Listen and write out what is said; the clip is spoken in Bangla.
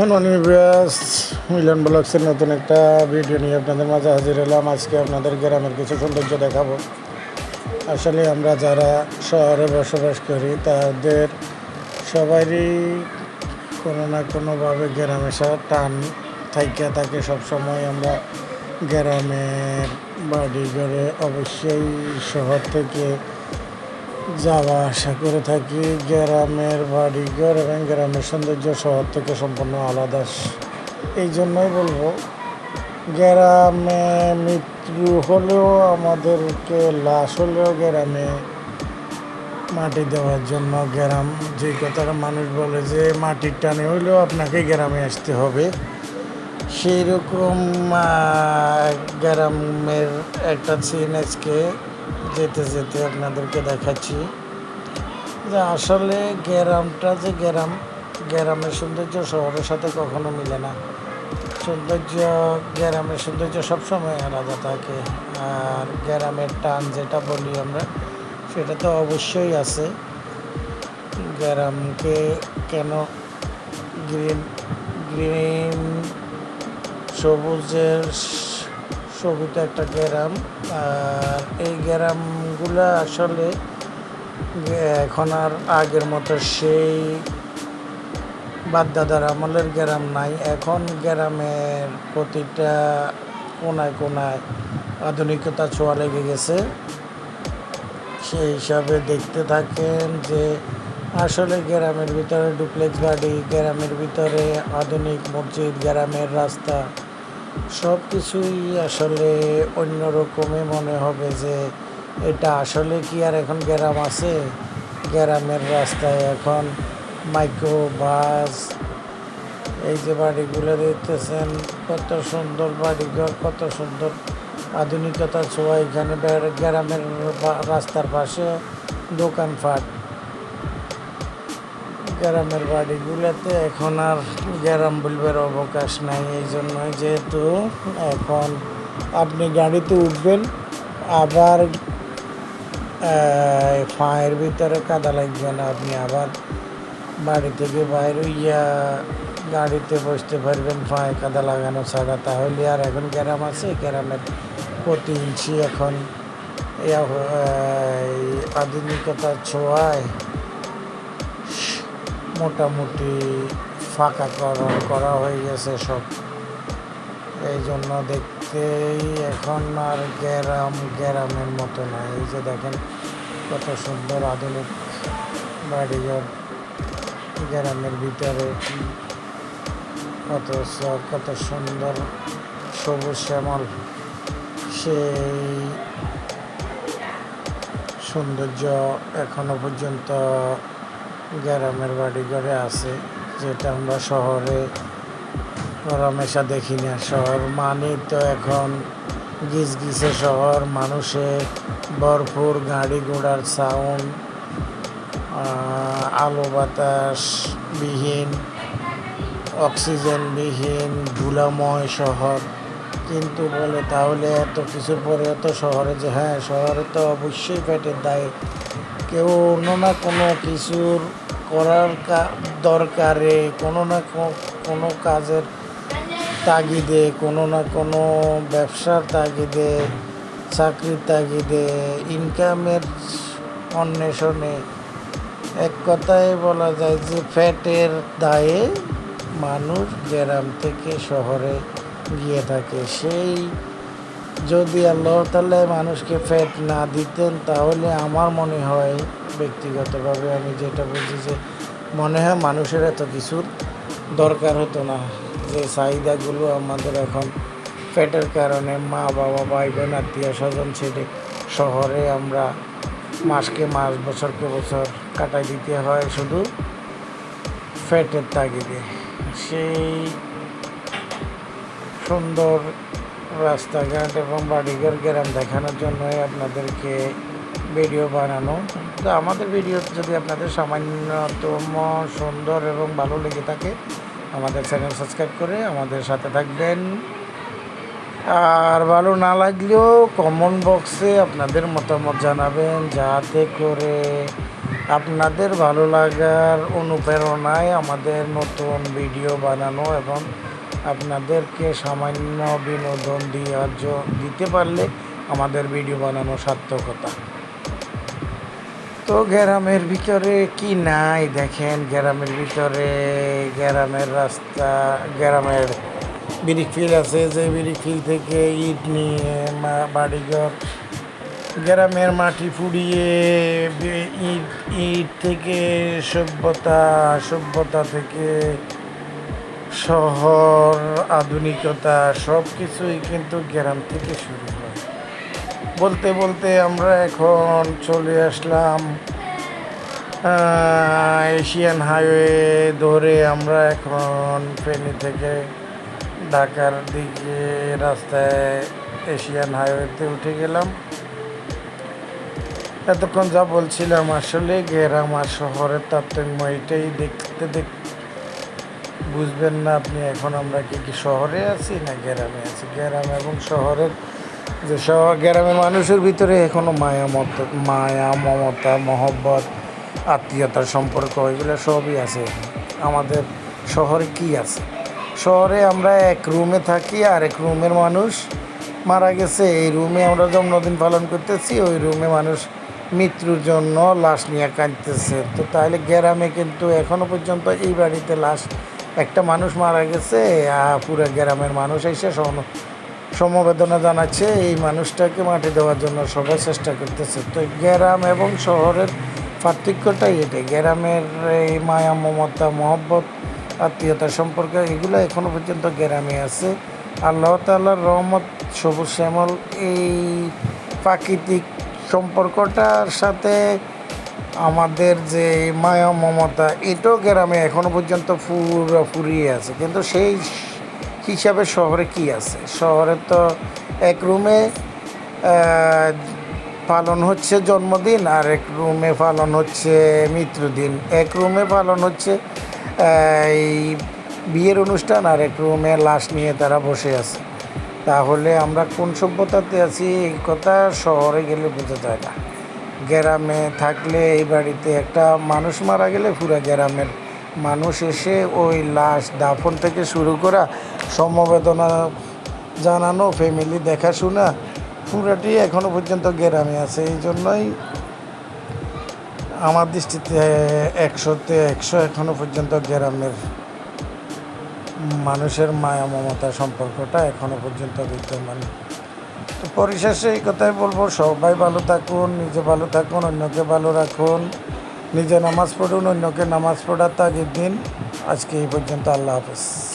সম্মানীয় ব্যাস মিলন ব্লগসের নতুন একটা ভিডিও নিয়ে আপনাদের মাঝে হাজির হলাম। আজকে আপনাদের গ্রামের কিছু সৌন্দর্য দেখাবো। আসলে আমরা যারা শহরে বসবাস করি, তাদের সবারই কোনো না কোনোভাবে গ্রামে সা টান থাইকা থাকে। সবসময় আমরা গ্রামের বাড়ি ঘরে অবশ্যই শহর থেকে যাওয়া আসা করে থাকি গ্রামের বাড়িঘর এবং গ্রামের সৌন্দর্য শহর থেকে সম্পূর্ণ আলাদা। এই জন্যই বলব, গ্রামে মৃত্যু হলেও আমাদেরকে লাশ হলেও গ্রামে মাটি দেওয়ার জন্য গ্রাম, যে কথাটা মানুষ বলে যে মাটির টানে হলেও আপনাকে গ্রামে আসতে হবে। সেই রকম গ্রামের একটা সিন আজকে যেতে যেতে আপনাদেরকে দেখাচ্ছি যে আসলে গ্রামটা যে গ্রাম গ্রামের সৌন্দর্য শহরের সাথে কখনো মিলে না। সৌন্দর্য গ্রামের সৌন্দর্য সবসময় আলাদা থাকে। আর গ্রামের টান যেটা বলি আমরা, সেটা তো অবশ্যই আছে। গ্রামকে কেন গ্রিন গ্রিন, সবুজের সবুজ একটা গ্রাম, আর এই গ্রামগুলো আসলে, এখন আর আগের মতো সেই বাপদাদার আমলের গ্রাম নাই। এখন গ্রামের প্রতিটা কোনায় কোনায় আধুনিকতা ছোঁয়া লেগে গেছে। সেই হিসাবে দেখতে থাকেন যে, আসলে গ্রামের ভিতরে ডুপ্লেক্স বাড়ি, গ্রামের ভিতরে আধুনিক মসজিদ, গ্রামের রাস্তা সব কিছুই আসলে অন্য অন্যরকমই মনে হবে যে এটা আসলে কি আর এখন গ্রাম আছে? গ্রামের রাস্তায় এখন মাইক্রো বাস এই যে বাড়িগুলো দেখতেছেন, কত সুন্দর বাড়িঘর, কত সুন্দর আধুনিকতা ছোঁয়া এখানে। গ্রামের রাস্তার পাশে দোকানপাট। গ্রামের বাড়িগুলোতে এখন আর গ্রাম বলবার অবকাশ নাই, এই জন্যই যেহেতু এখন আপনি গাড়িতে উঠবেন, আবার ফাঁয়ের ভিতরে কাদা লাগবে না, আপনি আবার বাড়ি থেকে বাইরে ইয়া গাড়িতে বসতে পারবেন ফাঁয়ে কাদা লাগানো ছাড়া। তাহলে আর এখন গ্রাম আছে গ্রামের প্রতি ইঞ্চি এখন আধুনিকতার ছোঁয়ায় মোটামুটি ফাঁকা করা করা হয়ে গেছে সব। এই জন্য দেখতেই এখন আর গ্রাম গ্রামের মতো না। এই যে দেখেন কত সুন্দর আধুনিক বাড়িঘর গ্রামের ভিতরে। কত কত সুন্দর সবুজ শ্যামল। সেই সৌন্দর্য এখনও পর্যন্ত গ্রামের বাড়িঘরে আছে, যেটা আমরা শহরে রমেশা দেখি না। শহর মানে তো এখন গিজ গিজে শহর, মানুষে ভরপুর গাড়ি ঘোড়ার সাউন্ড আলো বাতাস বিহীন অক্সিজেনবিহীন ধুলাময় শহর। কিন্তু বলে তাহলে এত কিছুর পরে এত শহরে যে হ্যাঁ শহরে তো অবশ্যই পেটের দায়। কেউ অন্য না কোনো কিছুর করার দরকারে কোনো না কোনো কাজের তাগিদে, কোনো না কোনো ব্যবসার তাগিদে, চাকরির তাগিদে ইনকামের অন্বেষণে এক কথায় বলা যায় যে ফ্যাটের দায়ে মানুষ গ্রাম থেকে শহরে গিয়ে থাকে। সেই যদি আল্লাহ তাল্লাহ মানুষকে ফ্যাট না দিতেন, তাহলে আমার মনে হয় ব্যক্তিগতভাবে আমি যেটা বুঝি যে মনে হয় মানুষের এত কিছুর দরকার হতো না যে চাহিদাগুলো আমাদের এখন ফ্যাটের কারণে মা বাবা ভাই বোন আত্মীয় স্বজন ছেড়ে শহরে আমরা মাসকে মাস, বছরকে বছর কাটাই দিতে হয় শুধু ফ্যাটের তাগিদে। সেই সুন্দর রাস্তাঘাট এবং বাড়িঘর গ্রাম দেখানোর জন্যই আপনাদেরকে ভিডিও বানানো। তো আমাদের ভিডিও যদি আপনাদের সামান্যতম সুন্দর এবং ভালো লেগে থাকে, আমাদের চ্যানেল সাবস্ক্রাইব করে আমাদের সাথে থাকবেন। আর ভালো না লাগলেও কমন বক্সে আপনাদের মতামত জানাবেন, যাতে করে আপনাদের ভালো লাগার অনুপ্রেরণায় আমাদের নতুন ভিডিও বানানো এবং আপনাদেরকে সামান্য বিনোদন দেওয়ার দিতে পারলে আমাদের ভিডিও বানানো সার্থকতা তো গ্রামের ভিতরে কি নাই দেখেন? গ্রামের ভিতরে গ্রামের রাস্তা, গ্রামের ব্রিক ফিল আছে, যে ব্রিক ফিল থেকে ইট নিয়ে বাড়িঘর, গ্রামের মাটি ফুড়িয়ে ইট ইট থেকে সভ্যতা সভ্যতা থেকে শহর, আধুনিকতা সব কিছুই কিন্তু গ্রাম থেকে শুরু হয়। বলতে বলতে আমরা এখন চলে আসলাম এশিয়ান হাইওয়ে ধরে আমরা এখন ফেনী থেকে ঢাকার দিকে রাস্তায় এশিয়ান হাইওয়েতে উঠে গেলাম। এতক্ষণ যা বলছিলাম, আসলে গ্রাম আর শহরের তারতম্য এটাই দেখতে দেখ বুঝবেন না আপনি এখন আমরা কি কি শহরে আছি না গ্রামে আছি। গ্রাম এবং শহরের যে শহর, গ্রামের মানুষের ভিতরে এখনও মায়া মত, মায়া, মমতা, মহব্বত, আত্মীয়তার সম্পর্ক, এগুলো সবই আছে। আমাদের শহরে কি আছে? শহরে আমরা এক রুমে থাকি আর এক রুমের মানুষ মারা গেছে। এই রুমে আমরা জন্মদিন পালন করতেছি, ওই রুমে মানুষ মৃত্যুর জন্য লাশ নিয়ে কাঁদতেছে। তো তাহলে গ্রামে কিন্তু এখনও পর্যন্ত এই বাড়িতে লাশ একটা মানুষ মারা গেছে পুরো গ্রামের মানুষ এসে সম- সমবেদনা জানাচ্ছে, এই মানুষটাকে মাটি দেওয়ার জন্য সবাই চেষ্টা করতেছে। তো গ্রাম এবং শহরের পার্থক্যটাই এটাই। গ্রামের এই মায়া, মমতা, মহব্বত, আত্মীয়তা সম্পর্ক এগুলো এখনও পর্যন্ত গ্রামে আছে। আল্লাহ তাল্লাহর রহমত, সবুজ শ্যামল, এই প্রাকৃতিক সম্পর্কটার সাথে আমাদের যে মায়া মমতা, এটাও গ্রামে এখনও পর্যন্ত পুরো ফুরিয়ে আছে। কিন্তু সেই হিসাবে শহরে কি আছে? শহরে তো এক রুমে পালন হচ্ছে জন্মদিন, আর এক রুমে পালন হচ্ছে মৃত্যুদিন। এক রুমে পালন হচ্ছে এই বিয়ের অনুষ্ঠান, আর এক রুমে লাশ নিয়ে তারা বসে আছে। তাহলে আমরা কোন সভ্যতাতে আছি, এই কথা শহরে গেলে বোঝা যায় না। গ্রামে থাকলে এই বাড়িতে একটা মানুষ মারা গেলে পুরো গ্রামের মানুষ এসে ওই লাশ দাফন থেকে শুরু করা, সমবেদনা জানানো ফ্যামিলি দেখাশোনা, পুরাটি এখনও পর্যন্ত গ্রামে আছে। এই জন্যই আমার দৃষ্টিতে একশোতে একশো এখনও পর্যন্ত গ্রামের মানুষের মায়া মমতা সম্পর্কটা এখনও পর্যন্ত বিদ্যমান। তো পরিশেষে এই কথাই বলব, সবাই ভালো থাকুন, নিজে ভালো থাকুন, অন্যকে ভালো রাখুন, নিজে নামাজ পড়ুন, অন্যকে নামাজ পড়ার তাগিদ দিন। আজকে এই পর্যন্ত আল্লাহ হাফেজ।